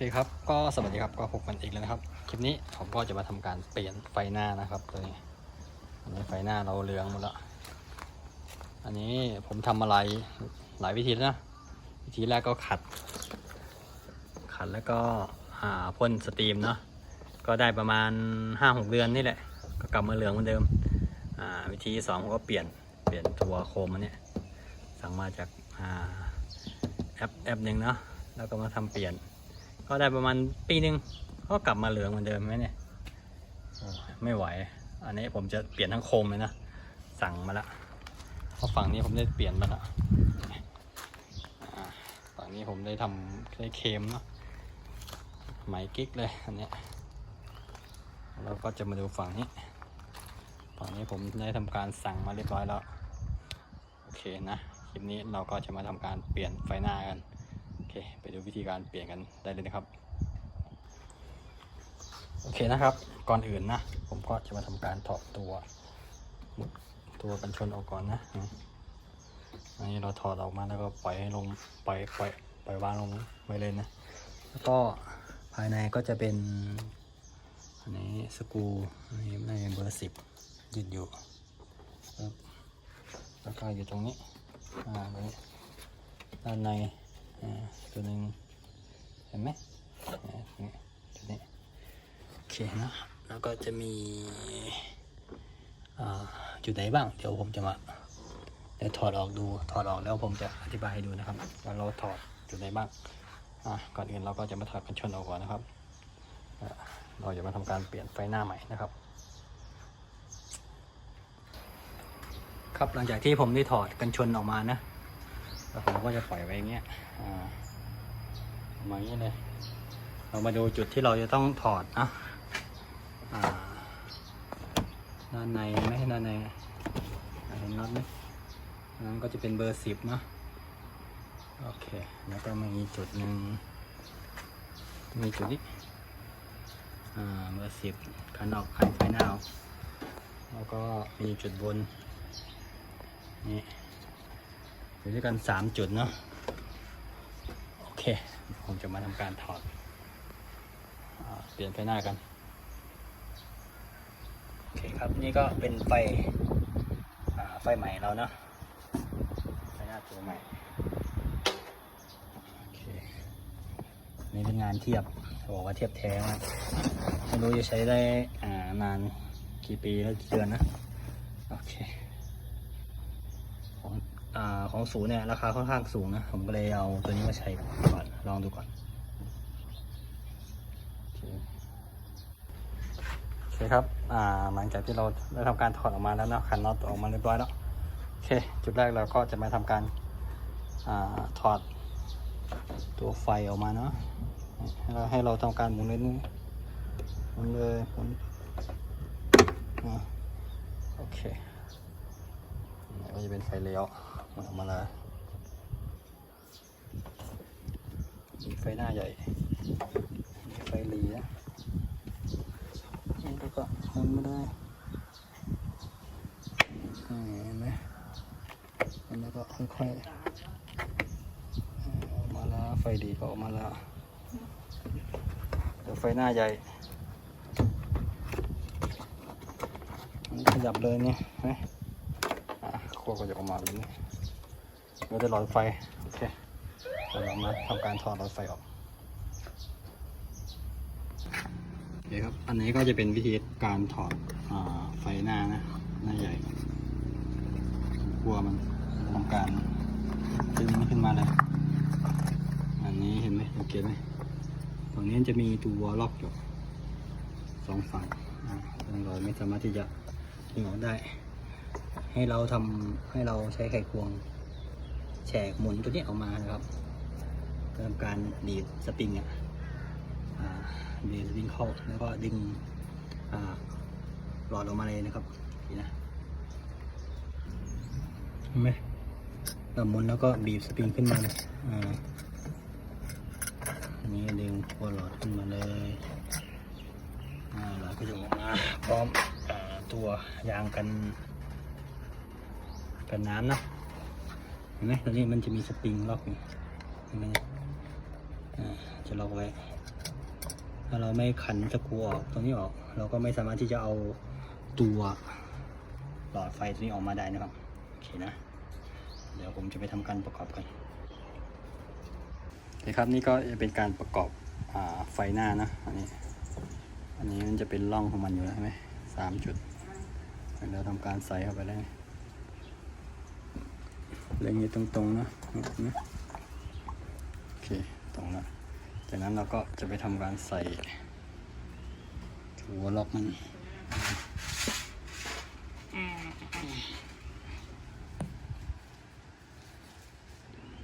เคครับ ก็สวัสดีครับ ก็พบกันอีกแล้วนะครับ คลิปนี้ผมก็จะมาทำการเปลี่ยนไฟหน้านะครับตัวนี้ อันนี้ไฟหน้าเราเหลืองหมดแล้ว อันนี้ผมทำอะไรหลายวิธีแล้วนะ วิธีแรกก็ขัด ขัดแล้วก็อ่าพ่นสตรีมเนาะ ก็ได้ประมาณ5-6เดือนนี่แหละ ก็กลับมาเหลืองเหมือนเดิม อ่า วิธีสองผมก็เปลี่ยน เปลี่ยนตัวโคมอันเนี้ยสั่งมาจากอ่าแอปแอปหนึ่งเนาะ แล้วก็มาทำเปลี่ยน ก็ได้ประมาณปีหนึ่งก็กลับมาเหลืองเหมือนเดิมไหมเนี่ยไม่ไหว อันนี้ผมจะเปลี่ยนทั้งโคมเลยนะ สั่งมาละเพราะฝั่งนี้ผมได้เปลี่ยนมาละฝั่งนี้ผมได้ทำได้เคมเนาะไหมกิ๊กเลยอันนี้แล้วก็จะมาดูฝั่งนี้ ฝั่งนี้ผมได้ทำการสั่งมาเรียบร้อยแล้ว โอเคนะ คลิปนี้เราก็จะมาทำการเปลี่ยนไฟหน้ากัน เค ไปดูวิธีการเปลี่ยนกันได้เลยนะครับ โอเคนะครับ ก่อนอื่นนะ ผมก็จะมาทำการถอดตัวตัวกันชนออกก่อนนะอันนี้เราถอดออกมาแล้วก็ปล่อยให้ลงปล่อยปล่อยปล่อยวางลงไว้เลยนะ แล้วก็ภายในก็จะเป็นอันนี้สกรูอันนี้น่าจะเป็นเบอร์สิบยืดอยู่รับแล้วก็อยู่ตรงนี้อ่าตรงนี้ด้านใน ตัวหนึ่งเห็นไหมอ่านี่ตัวนี้โอเคนะแล้วก็จะมีอ่าจุดไหนบ้าง เดี๋ยวผมจะมาเดี๋ยวถอดออกดูถอดออกแล้วผมจะอธิบายให้ดูนะครับว่าเราถอดจุดไหนบ้างอะก่อนอื่นเราก็จะมาถอดกันชนออกก่อนนะครับเราจะมาทำการเปลี่ยนไฟหน้าใหม่นะครับ ครับหลังจากที่ผมได้ถอดกันชนออกมานะ แล้วผมก็จะปล่อยไว้อย่างเงี้ยอ่าประมาณนี้เลย เรามาดูจุดที่เราจะต้องถอดนะด้านในไหมด้านในเห็นน็อตไหมอันนั้นก็จะเป็นเบอร์สิบเนาะโอเค แล้วก็มีจุดหนึ่งมีจุดนี้เบอร์สิบคันออกคันไฟหน้าออกแล้วก็มีจุดบนนี่ อยู่ด้วยกันสามจุดเนาะโอเคผมจะมาทำการถอดอเปลี่ยนไฟหน้ากันโอเคครับนี่ก็เป็นไฟไฟใหม่เราเนาะไฟหน้าตัวใหม่โอเคนี่เป็นงานเทียบบอกว่าเทียบแท้มากไม่รู้จะใช้ได้นานกี่ปีแล้วกี่เดือนนะ โอเค ของอ่าของศูนย์เนี่ยราคาค่อนข้างสูงนะ ผมก็เลยเอาตัวนี้มาใช้ก่อน ลองดูก่อนโอเคครับ อ่าหลังจากที่เราได้ทำการถอดออกมาแล้วนะขันน็อตออกมาเรียบร้อยแล้วโอเค จุดแรกเราก็จะมาทำการอ่าถอดตัวไฟออกมาเนาะให้เราให้เราทำการหมุนเลยนี่หมุนเลยหมุนโอเคก็จะเป็นไฟเลี้ยว มันออกมาแล้วมีไฟหน้าใหญ่ มีไฟหลีนะนี่แล้วก็หมุนมาได้นี่เห็นไหมแล้วก็ค่อยๆออกมาแล้วไฟหลีก็ออกมาแล้วเดี๋ยวไฟหน้าใหญ่ขยับเลยเนี่เห็นไหมอะขั้วก็จะออกมาแบบนี้ เราจะหลอดไฟ โอเคเราลองมาทำการถอดหลอดไฟออกโอเคครับ อันนี้ก็จะเป็นวิธีการถอดอไฟหน้านะหน้าใหญ่ขั้วมันทำการดึงมันขึ้นมาเลย อันนี้เห็นไหมสังเกตไหมฝั่งนี้จะมีตัวล็อกอยู่สองฝั่งอ่าเราไม่สามารถที่จะดึงออกได้ ให้เราทำให้เราใช้ไขควง แฉกหมุนตัวนี้ออกมานะครับเพื่อทำการดีดสปริงอะอ่าดีดสปริงเข้าแล้วก็ดึงหลอดออกมาเลยนะครับนี่นะเห็นไหมเราหมุนแล้วก็บีบสปริงขึ้นมาเลยอันนี้ดึงหัวหลอดขึ้นมาเลยหลอดก็จะออกมาพร้อมอตัวยางกันกันน้ำนะ เห็นไหมตรงนี้มันจะมีสปริงล็อกอยู่เห็นไหมจะล็อกไว้ ถ้าเราไม่ขันสกรูออกตรงนี้ออก เราก็ไม่สามารถที่จะเอาตัวหลอดไฟตัวนี้ออกมาได้นะครับ โอเคนะ เดี๋ยวผมจะไปทำการประกอบกันโอเคครับนี่ก็จะเป็นการประกอบอไฟหน้านะ อันนี้ อันนี้มันจะเป็นร่องของมันอยู่แล้วใช่ไหมสามจุด เราทำการใส่เข้าไปได้ เล็งนี้ตรงๆนะนไหมโอเคตรงแล้วจากนั้นเราก็จะไปทำการใส่หัวล็อกมัน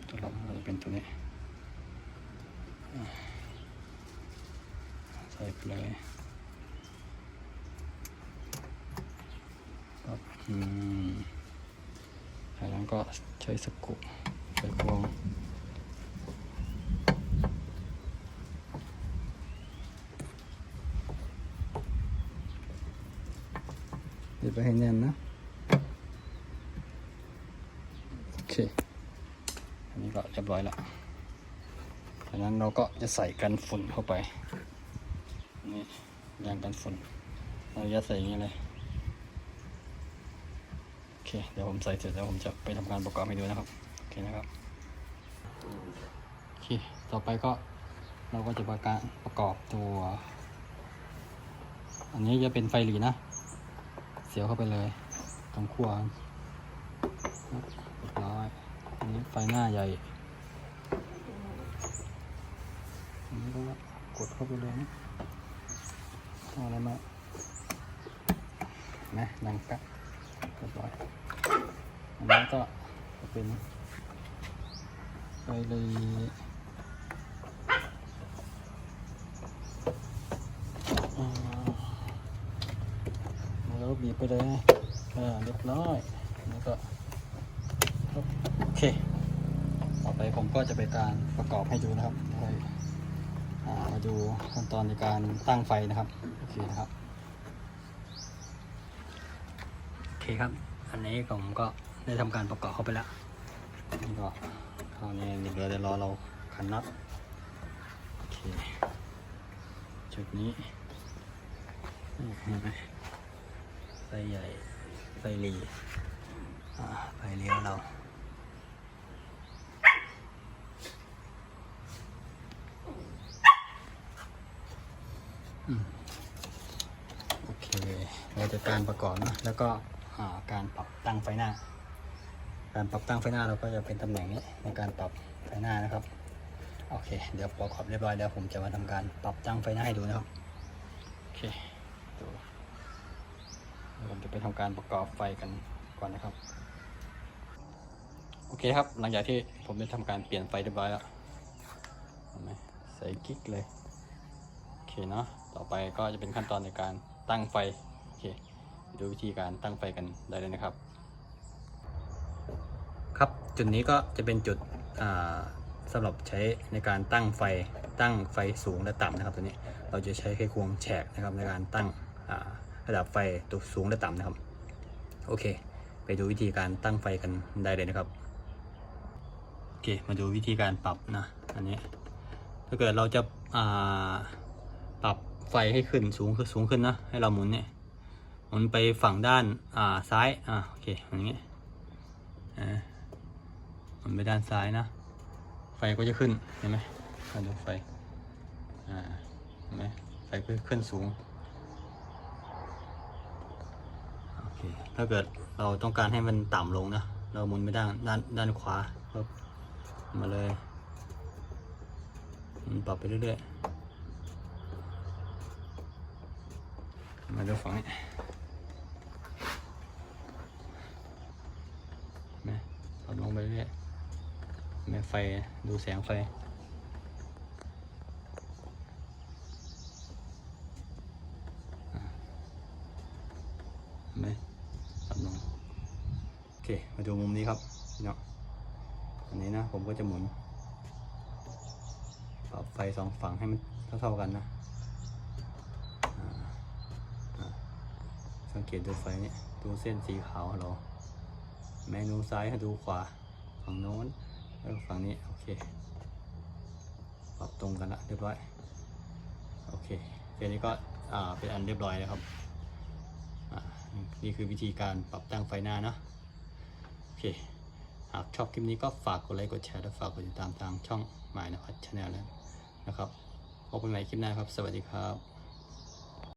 ตัวล็อกมันจะเป็นตัวนี้ใส่ไปเลยครับอืม ก็ใช้สกรูใส่ควงเดี๋ยวไปให้แน่นนะ โอเค อันนี้ก็เรียบร้อยแล้วจากนั้นเราก็จะใส่กันฝุ่นเข้าไป นี่ยางกันฝุ่น เราจะใส่อย่างนี้เลย เคเดี๋ยวผมใส่เสร็จแล้วผมจะไปทำการประกอบให้ดูนะครับ โอเคนะครับ โอเค ต่อไปก็เราก็จะประการประกอบตัว อันนี้จะเป็นไฟหลีนะ เสียวเข้าไปเลยตรงขั้วเรียบร้อยอันนี้ไฟหน้าใหญ่อันนี้ก็กดเข้าไปเลยนะเอาอะไรมานะดังกักเรียบร้อย อันนี้ก็เป็นไฟเลยอ่าแล้วบีบไปเลยนะอ่าเรียบร้อยแล้วก็โอเค ต่อไปผมก็จะไปการประกอบให้ดูนะครับให้อ่ามาดูขั้นตอนในการตั้งไฟนะครับ โอเคนะครับ โอเคครับ อันนี้ผมก็ ได้ทำการประกอบเข้าไปแล้วนี่ก็คราวนี้เหลือแต่รอเราขันน็อตโอเคจุดนี้เห็นไหมไฟใหญ่ไฟหลีไฟเลี้ยวเราโอเคเราจะการประกอบนะแล้วก็การปรับตั้งไฟหน้า การปรับตั้งไฟหน้าเราก็จะเป็นตำแหน่งนี้ในการปรับไฟหน้านะครับ โอเค เดี๋ยวประกอบเรียบร้อยแล้วผมจะมาทำการปรับตั้งไฟหน้าให้ดูนะครับ โอเคดูเดี๋ยวผมจะไปทำการประกอบไฟกันก่อนนะครับ โอเคครับ หลังจากที่ผมได้ทำการเปลี่ยนไฟเรียบร้อยแล้วเห็นไหมใส่กิ๊กเลย โอเคเนาะ ต่อไปก็จะเป็นขั้นตอนในการตั้งไฟ โอเค ดูวิธีการตั้งไฟกันได้เลยนะครับ จุดนี้ก็จะเป็นจุดอ่าสำหรับใช้ในการตั้งไฟตั้งไฟสูงและต่ำนะครับตัวนี้เราจะใช้ไขควงแฉกนะครับในการตั้งระดับไฟตัวสูงและต่ำนะครับ โอเค ไปดูวิธีการตั้งไฟกันได้เลยนะครับโอเคมาดูวิธีการปรับนะอันนี้ถ้าเกิดเราจะาปรับไฟให้ขึ้นสูงขึ้นสูงขึ้นนะให้เราหมุนเนี่ยหมุนไปฝั่งด้านาซ้ายอ่าโอเคอย่างเงี้ยอ่า มุนไปด้านซ้ายนะ ไฟก็จะขึ้นเห็นไหมมาดูไฟอ่าเห็นไหมไฟก็ขึ้นสูงโอเคถ้าเกิดเราต้องการให้มันต่ำลงนะเราหมุนไปด้านด้านด้านขวาครับมาเลยมันปรับไปเรื่อยๆมาดูฝั่งนี้เห็นไหมปรับลงไปเรื่อยๆเห็น ไฟ ดูแสงไฟเห็นไหมตัดลงโอเค มาดูมุมนี้ครับพี่น้องอันนี้นะ ผมก็จะหมุน ปรับไฟสองฝั่งให้มันเท่าๆกันนะสังเกตดูไฟนี่ดูเส้นสีขาวเรา แมนูซ้ายให้ดูขวาฝั่งโน้น แล้วฝั่งนี้โอเคปรับตรงกันละเรียบร้อยโอเคแค่นี้ก็เป็นอันเรียบร้อยแล้วครับนี่คือวิธีการปรับตั้งไฟหน้าเนาะโอเคหากชอบคลิปนี้ก็ฝากกดไลค์กดแชร์และฝากกดติดตามทางช่องหมายนภัสชาแนลนะครับพบกันใหม่คลิปหน้าครับ สวัสดีครับ